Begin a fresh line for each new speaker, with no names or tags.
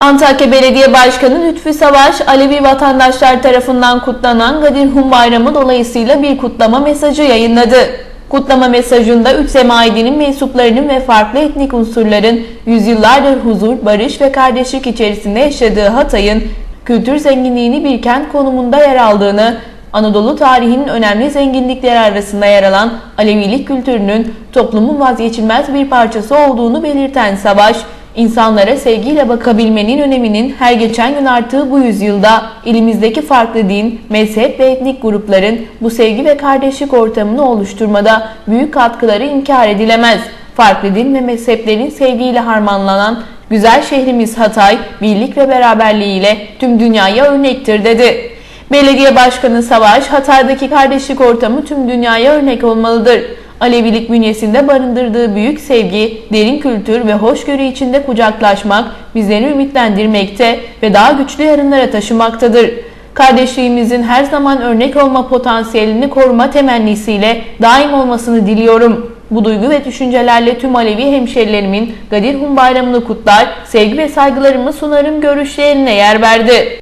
Antakya Belediye Başkanı Lütfü Savaş, Alevi vatandaşlar tarafından kutlanan Gadir Hum Bayramı dolayısıyla bir kutlama mesajı yayınladı. Kutlama mesajında üç semaidinin mensuplarının ve farklı etnik unsurların yüzyıllardır huzur, barış ve kardeşlik içerisinde yaşadığı Hatay'ın kültür zenginliğini bir kent konumunda yer aldığını, Anadolu tarihinin önemli zenginlikleri arasında yer alan Alevilik kültürünün toplumun vazgeçilmez bir parçası olduğunu belirten Savaş, İnsanlara sevgiyle bakabilmenin öneminin her geçen gün arttığı bu yüzyılda ilimizdeki farklı din, mezhep ve etnik grupların bu sevgi ve kardeşlik ortamını oluşturmada büyük katkıları inkar edilemez. Farklı din ve mezheplerin sevgiyle harmanlanan güzel şehrimiz Hatay, birlik ve beraberliğiyle tüm dünyaya örnektir dedi. Belediye Başkanı Savaş, Hatay'daki kardeşlik ortamı tüm dünyaya örnek olmalıdır. Alevilik bünyesinde barındırdığı büyük sevgi, derin kültür ve hoşgörü içinde kucaklaşmak bizleri ümitlendirmekte ve daha güçlü yarınlara taşımaktadır. Kardeşliğimizin her zaman örnek olma potansiyelini koruma temennisiyle daim olmasını diliyorum. Bu duygu ve düşüncelerle tüm Alevi hemşerilerimin Gadir Hum Bayramı'nı kutlar, sevgi ve saygılarımı sunarım görüşlerine yer verdi.